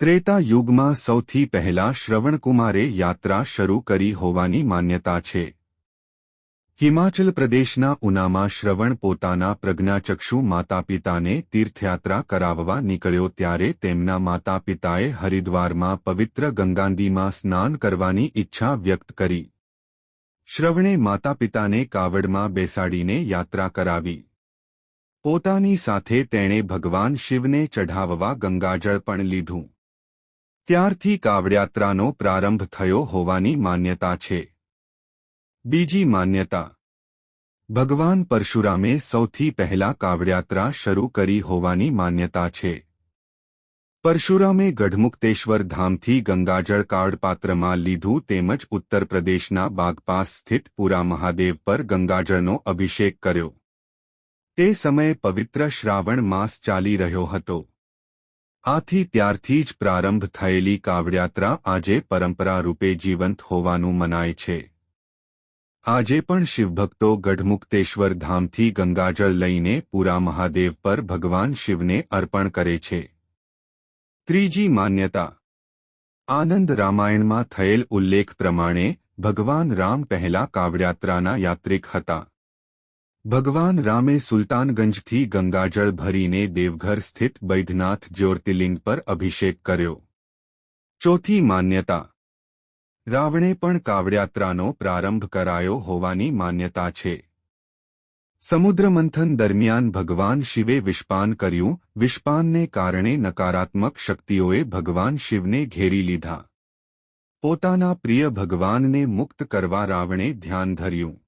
ત્રેતા યુગમાં સૌથી પહેલા શ્રવણકુમારે યાત્રા શરૂ કરી હોવાની માન્યતા છે. હિમાચલ પ્રદેશના ઉનામાં શ્રવણ પોતાના પ્રજ્ઞાચક્ષુ માતાપિતાને તીર્થયાત્રા કરાવવા નીકળ્યો ત્યારે તેમના માતાપિતાએ હરિદ્વારમાં પવિત્ર ગંગાનદીમાં સ્નાન કરવાની ઈચ્છા વ્યક્ત કરી. શ્રવણે માતાપિતાને કાવડમાં બેસાડીને યાત્રા કરાવી. પોતાની સાથે તેણે ભગવાન શિવને ચઢાવવા ગંગાજળ પણ લીધું. ત્યારથી કાવડયાત્રાનો પ્રારંભ થયો હોવાની માન્યતા છે. બીજી માન્યતા. ભગવાન પરશુરામે સૌથી પહેલા કાવડયાત્રા શરૂ કરી હોવાની માન્યતા છે. પરશુરામે ગઢમુક્તેશ્વર ધામથી ગંગાજળ કાળપાત્રમાં લીધું તેમજ ઉત્તર પ્રદેશના બાગપાસ સ્થિત પુરા મહાદેવ પર ગંગાજળનો અભિષેક કર્યો. તે સમયે પવિત્ર શ્રાવણ માસ ચાલી રહ્યો હતો. આથી ત્યારથી જ પ્રારંભ થયેલી કાવડયાત્રા આજે પરંપરા રૂપે જીવંત હોવાનું મનાય છે. આજે પણ શિવભક્તો ગઢમુક્તેશ્વર ધામથી ગંગાજળ લઈને પૂરા મહાદેવ પર ભગવાન શિવને અર્પણ કરે છે. ત્રીજી માન્યતા. આનંદ રામાયણમાં થયેલ ઉલ્લેખ પ્રમાણે ભગવાન રામ પહેલા કાવડયાત્રાના યાત્રિક હતા. ભગવાન રામે સુલતાનગંજથી ગંગાજળ ભરીને દેવઘર સ્થિત બૈદ્યનાથ જ્યોતિર્લિંગ પર અભિષેક કર્યો. ચોથી માન્યતા. રાવણે પણ કાવડયાત્રાનો પ્રારંભ કરાયો હોવાની માન્યતા છે. સમુદ્રમંથન દરમિયાન ભગવાન શિવે વિષ્પાન કર્યું, વિષ્પાનને કારણે નકારાત્મક શક્તિઓએ ભગવાન શિવને ઘેરી લીધા. પોતાના પ્રિય ભગવાનને મુક્ત કરવા રાવણે ધ્યાન ધર્યું.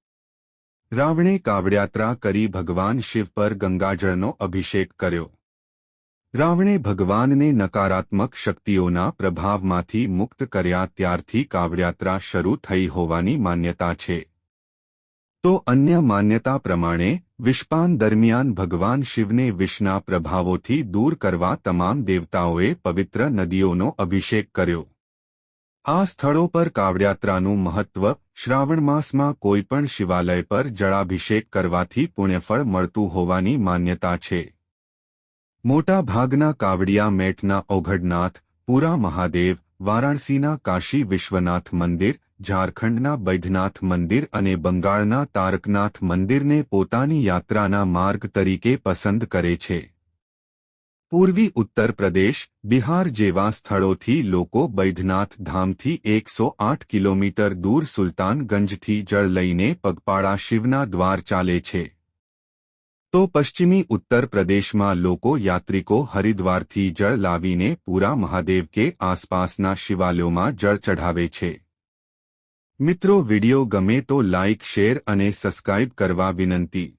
રાવણે કાવડયાત્રા કરી ભગવાન શિવ પર ગંગાજળનો અભિષેક કર્યો. રાવણે ભગવાનને નકારાત્મક શક્તિઓના પ્રભાવમાંથી મુક્ત કર્યા ત્યારથી કાવડયાત્રા શરૂ થઈ હોવાની માન્યતા છે. તો અન્ય માન્યતા પ્રમાણે, વિષપાન દરમિયાન ભગવાન શિવને વિષના પ્રભાવોથી દૂર કરવા તમામ દેવતાઓએ પવિત્ર નદીઓનો અભિષેક કર્યો. આ સ્થળો પર કાવડયાત્રાનું મહત્વ શ્રાવણ માસમાં કોઈપણ શિવાલય પર જળાભિષેક કરવાથી પુણ્યફળ મળતું હોવાની માન્યતા છે. મોટા ભાગના કાવડિયા મેટના ઓઘડનાથ, પુરા મહાદેવ, વારાણસીના કાશી વિશ્વનાથ મંદિર, ઝારખંડના બૈદ્યનાથ મંદિર અને બંગાળના તારકનાથ મંદિરને પોતાની યાત્રાના માર્ગ તરીકે પસંદ કરે છે. પૂર્વી ઉત્તર પ્રદેશ, બિહાર જેવા સ્થળોથી લોકો બૈદ્યનાથ ધામથી એકસો આઠ કિલોમીટર દૂર સુલતાનગંજથી જળ લઈને પગપાળા શિવના દ્વાર ચાલે છે. તો પશ્ચિમી ઉત્તર પ્રદેશમાં લોકો યાત્રિકો હરિદ્વારથી જળ લાવીને પૂરા મહાદેવ કે આસપાસના શિવાલયોમાં જળ ચઢાવે છે. મિત્રો વિડિયો ગમે તો લાઇક શેર અને સબસ્ક્રાઇબ કરવા વિનંતી.